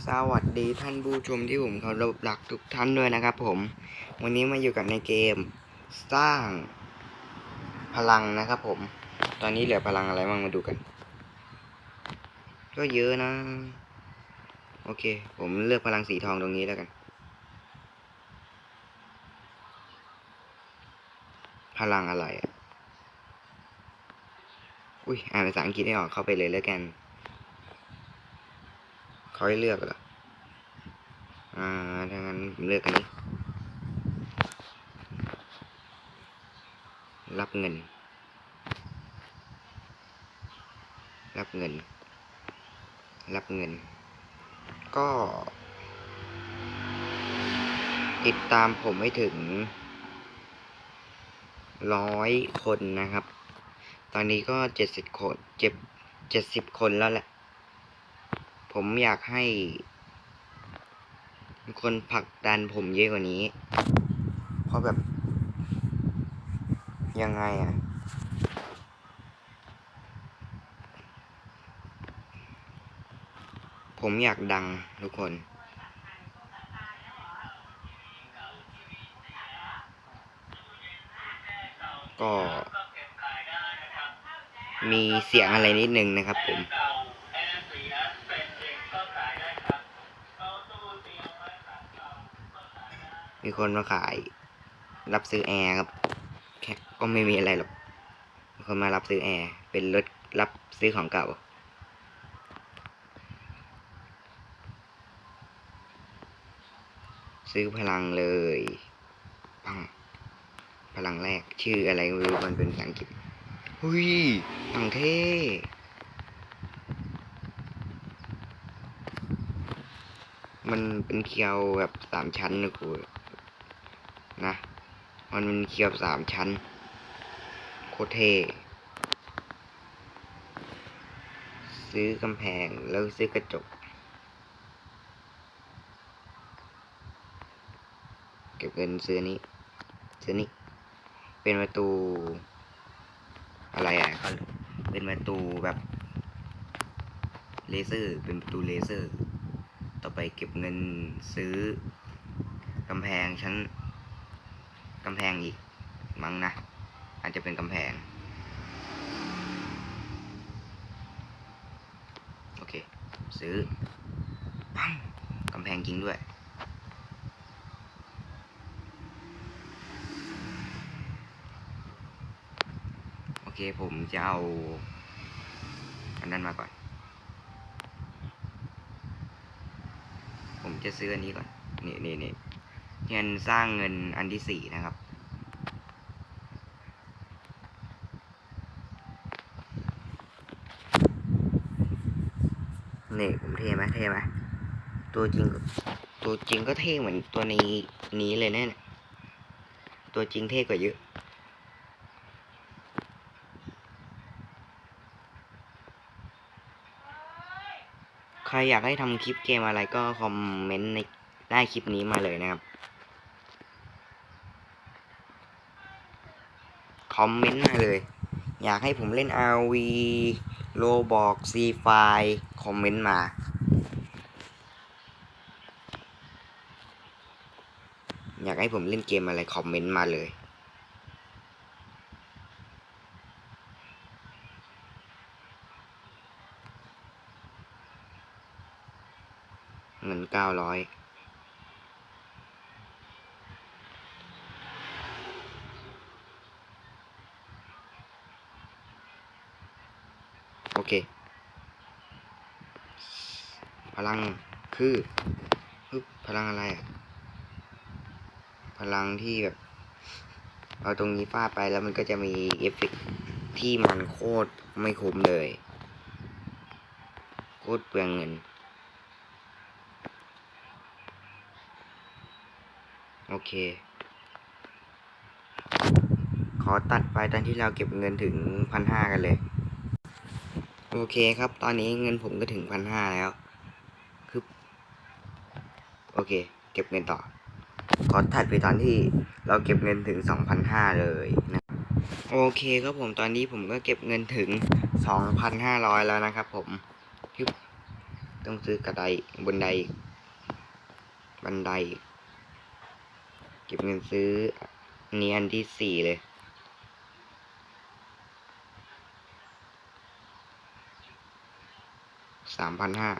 สวัสดีท่านผู้ชมที่ผมเคารพรักทุกท่านด้วยนะครับผม วันนี้มาอยู่กับในเกม สร้าง พลังนะครับผม ตอนนี้เหลือพลังอะไรบ้างมาดูกัน ก็เยอะนะ โอเค ผมเลือกพลังสีทองตรงนี้แล้วกัน พลังอะไรอะ อุ้ยอ่านภาษาอังกฤษไม่ออกเข้าไปเลยแล้วกัน เขาให้เลือกเหรอ อ่าถ้างั้นผมเลือกอันนี้ รับเงิน รับเงิน รับเงิน ก็ ติดตามผมไม่ถึงร้อยคนนะครับ ตอนนี้ก็เจ็ดสิบคน เจ็บเจ็ดสิบคนแล้วแหละ ผมอยากให้คนผลักดันผมเยอะกว่านี้ เพราะแบบ ยังไงอะผมอยากดังทุกคน ก็ มีเสียงอะไรนิดนึงนะครับผม มีคนมาขาย รับซื้อแอร์ครับแค่ก็ไม่มีอะไรหรอกมีคนมารับซื้อแอร์ เป็นรถรับซื้อของเก่า ซื้อพลังเลยปังพลังแรกชื่ออะไรไม่รู้มันเป็นภาษาอังกฤษหุยตังเท่มันเป็นเคียวแบบสามชั้นนะครู มันเป็นเคียวสามชั้น โคเท ซื้อกำแพงแล้วซื้อกระจก เก็บเงินซื้อนี้ ซื้อนี้ เป็นประตู อะไรอะเขาเป็นประตูแบบเลเซอร์ เป็นประตูเลเซอร์ ต่อไปเก็บเงินซื้อกำแพงชั้น กำแพงอีก มั้งนะ อาจจะเป็นกำแพง โอเค ซื้อ ปังกำแพงจริงด้วย โอเค ผมจะเอา อันนั้นมาก่อน ผมจะซื้ออันนี้ก่อน นี่นี่นี่ เงินสร้างเงินอันที่สี่นะครับ นี่ผมเท่ไหมเท่ไหมตัวจริงตัวจริงก็เท่เหมือนตัวนี้นี้เลยแน่ยตัวจริงเท่กว่าเยอะใครอยากให้ทำคลิปเกมอะไรก็คอมเมนต์ในใต้คลิปนี้มาเลยนะครับ คอมเมนต์มาเลย อยากให้ผมเล่น RV Roblox C f i คอมเมนต์มาอยากให้ผมเล่นเกมอะไรคอมเมนต์มาเลย เงินเก้าร้อย โอเค พลังคือพลังอะไรอะพลังที่แบบ เอาตรงนี้ฟาดไปแล้วมันก็จะมีเอฟเฟกที่มันโคตรไม่คุ้มเลย โคตรเปลืองเงิน โอเค ขอตัดไปตอนที่เราเก็บเงินถึงพันห้ากันเลย โอเคครับ ตอนนี้เงินผมก็ถึงพันห้าแล้ว คือ โอเค เก็บเงินต่อ ขอถัดไปตอนที่เราเก็บเงินถึงสองพันห้าเลยนะ โอเคครับผม ตอนนี้ผมก็เก็บเงินถึงสองพันห้าร้อยแล้วนะครับ ผมคือต้องซื้อกระไดบนได บันได เก็บเงินซื้ออันนี้อันที่สี่เลย สามพันห้า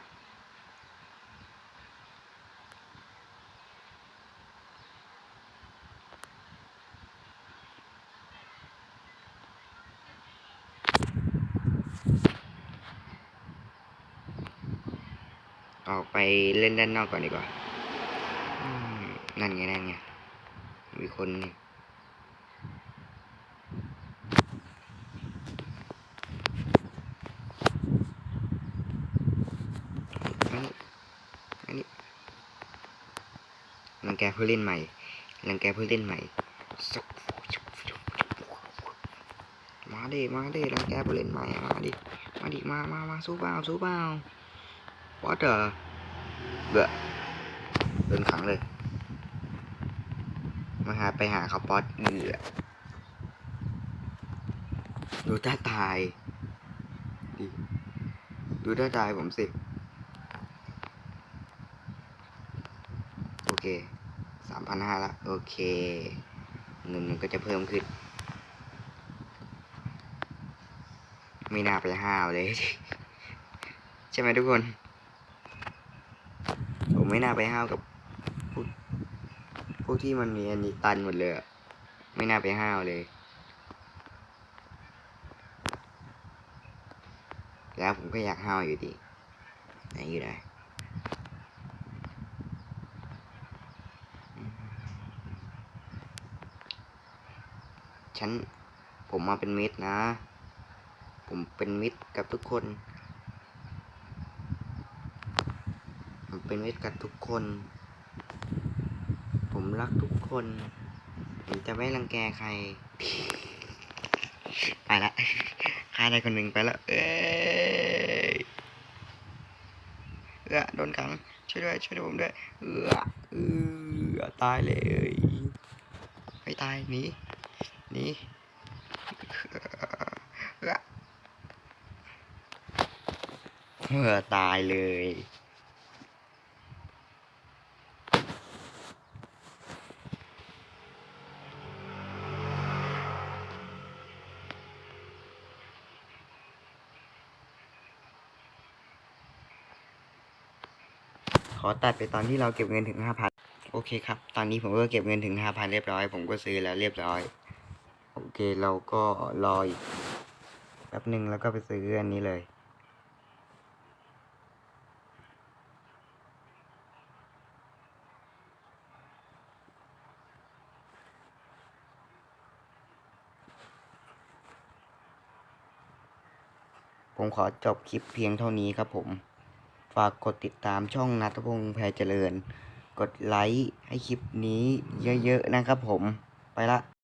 ออกไปเล่นด้านนอกก่อนดีกว่า นั่นไง นั่นไง มีคนนี่อันนี้อันนี้ รังแกผู้เล่นใหม่รังแกผู้เล่นใหม่มาดิมาดิรังแกผู้เล่นใหม่มาดิมาดิมามามาสู้เปล่าสู้เปล่า what the เบื่อโดนขังเลยมาหาไปหาเขาป๊อตเบื่อดูท่าตายดิดูท่าตายผมสิ โอเค สามพันห้าละโอเคเงินมันก็จะเพิ่มขึ้น ไม่น่าไปห้าวเลย ใช่ไหมทุกคน ผมไม่น่าไปห้าวกับพวกพวกที่มันมีอันนี้ตันหมดเลยไม่น่าไปห้าวเลย แล้วผมก็อยากห้าวอยู่ดีไหนอยู่ไหน ฉัน ผมมาเป็นมิตรนะ ผมเป็นมิตรกับทุกคน ผมเป็นมิตรกับทุกคน ผมรักทุกคน ผมจะไม่รังแกใคร ไปละฆ่าได้คนหนึ่งไปแล้ว เอ้ยเออโดนขัง ช่วยด้วย ช่วยด้วยผมด้วย เออเออตายเลยไม่ตายหนี นี่เออเอตายเลยขอตัดไปตอนที่เราเก็บเงินถึงห้าพันโอเคครับ ตอนนี้ผมก็เก็บเงินถึงห้าพันเรียบร้อย ผมก็ซื้อแล้วเรียบร้อย เคเราก็รออีกแป๊บหนึ่งแล้วก็ไปซื้ออันนี้เลย ผมขอจบคลิปเพียงเท่านี้ครับผม ฝากกดติดตามช่องนัทพงษ์แพรเจริญ กดไลค์ให้คลิปนี้เยอะๆนะครับผมไปละ